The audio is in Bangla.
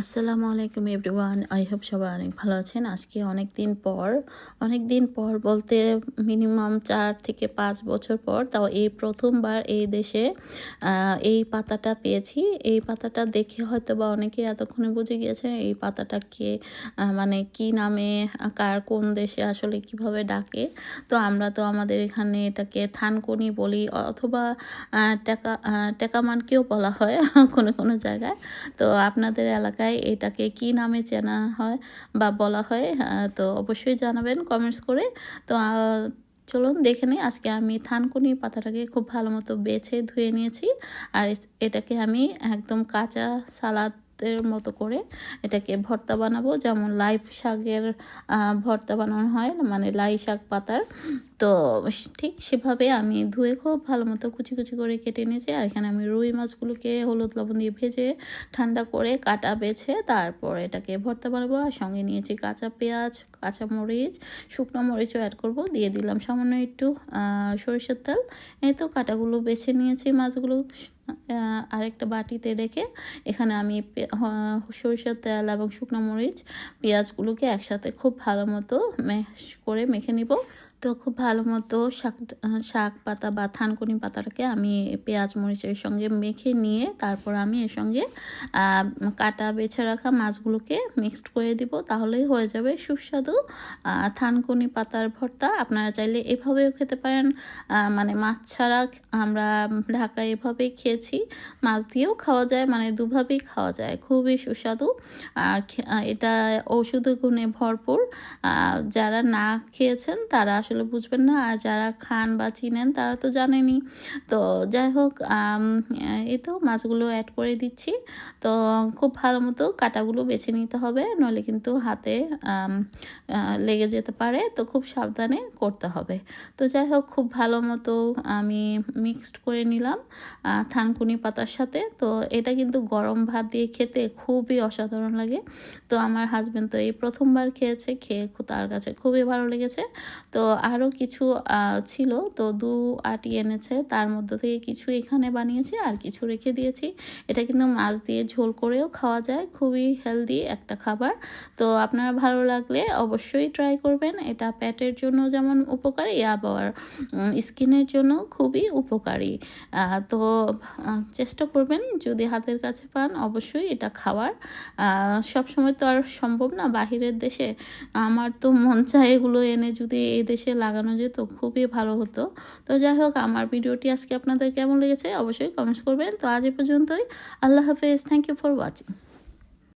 আসসালামু আলাইকুম এভরিওয়ান, আই হোপ সবাই অনেক ভালো আছেন। আজকে অনেক দিন পর অনেক দিন পর বলতে মিনিমাম চার থেকে পাঁচ বছর পর, তাও এই প্রথমবার এই দেশে এই পাতাটা পেয়েছি। এই পাতাটা দেখে হয়তো বা অনেকে এতক্ষণে বুঝে গিয়েছেন এই পাতাটাকে মানে কি নামে, কার কোন দেশে আসলে কীভাবে ডাকে। তো আমরা তো আমাদের এখানে এটাকে থানকুনি বলি, অথবা টেকা টেকামানকেও বলা হয় কোনো কোনো জায়গায়। তো আপনাদের এলাকায় এটাকে কি নামে চেনা হয় বা বলা হয় তো অবশ্যই জানাবেন কমেন্টস করে। তো চলুন দেখে নিই, আজকে আমি থানকুনি পাতাটাকে খুব ভালো মতো বেছে ধুয়ে নিয়েছি। আর এটাকে আমি একদম কাঁচা সালাদের মতো করে এটাকে ভর্তা বানাবো। যেমন লাই শাকের ভর্তা বানানো হয় মানে লাই শাক পাতার। তো ঠিক সেভাবে আমি ধুয়ে খুব ভালো মতো কুচি কুচি করে কেটে নিয়েছি। আর এখানে আমি রুই মাছগুলোকে হলুদ লবণ দিয়ে ভেজে ঠান্ডা করে কাটা বেছে তারপর এটাকে ভর্তা বানাবো। আর সঙ্গে নিয়েছি কাঁচা পেঁয়াজ, কাঁচা মরিচ, শুকনো মরিচও অ্যাড করব। দিয়ে দিলাম সামান্য একটু সরিষার তেল। এই তো কাটাগুলো বেছে নিয়েছি মাছগুলো। আরেকটা বাটিতে রেখে এখানে আমি সরিষার তেল এবং শুকনো মরিচ, পেঁয়াজগুলোকে একসাথে খুব ভালো মতো ম্যাশ করে মেখে নিব। তো খুব ভালো মতো শাক শাক পাতা বা থানকুনি পাতাটাকে আমি পেঁয়াজ, মরিচের সঙ্গে মেখে নিয়ে তারপর আমি এর সঙ্গে কাটা বেছে রাখা মাছগুলোকে মিক্সড করে দিব। তাহলেই হয়ে যাবে সুস্বাদু। থানকুনি পাতার ভর্তা আপনারা চাইলে এভাবেও খেতে পারেন। মানে মাছ ছাড়া আমরা ঢাকায় এভাবেই খেয়েছি। মাছ দিয়েও খাওয়া যায় মানে দুভাবেই খাওয়া যায়। খুবই সুস্বাদু। আর এটা ঔষধি গুণে ভরপুর। যারা না খেয়েছেন তারা আসলে বুঝবেন না, আর যারা খান বা চিনেন তারা তো জানেনই। তো যাই হোক এই তো মাছগুলো অ্যাড করে দিচ্ছি। তো খুব ভালো মতো কাটাগুলো বেছে নিতে হবে, নইলে কিন্তু হাতে লেগে যেতে পারে। তো খুব সাবধানে করতে হবে। তো যাই হোক, খুব ভালো মতো আমি মিক্সড করে নিলাম থানকুনি পাতার সাথে। তো এটা কিন্তু গরম ভাত দিয়ে খেতে খুবই অসাধারণ লাগে। তো আমার হাজবেন্ড তো এই প্রথমবার খেয়েছে, খেয়ে তার কাছে খুবই ভালো লেগেছে। তো আরও কিছু ছিল। তো দু আটি এনেছে। তার মধ্যে থেকে কিছু এখানে বানিয়েছি আর কিছু রেখে দিয়েছি। এটা কিন্তু মাছ দিয়ে ঝোল করেও খাওয়া যায়। খুবই হেলদি একটা খাবার। তো আপনারা ভালো লাগলে অবশ্যই ট্রাই করবেন। এটা পেটের জন্য যেমন উপকারী, আবার স্কিনের জন্য খুবই উপকারী। তো চেষ্টা করবেন যদি হাতের কাছে পান অবশ্যই এটা খাওয়ার। সব সময় তো আর সম্ভব না। বাহিরের দেশে আমার তো মন চায় এগুলো এনে যদি এই দেশে লাগানো যেত, খুবই ভালো হতো। তো যাই হোক, আমার ভিডিওটি আজকে আপনাদের কেমন লেগেছে অবশ্যই কমেন্টস করবেন। তো আজ এ পর্যন্তই। আল্লাহ হাফেজ। Thank you for watching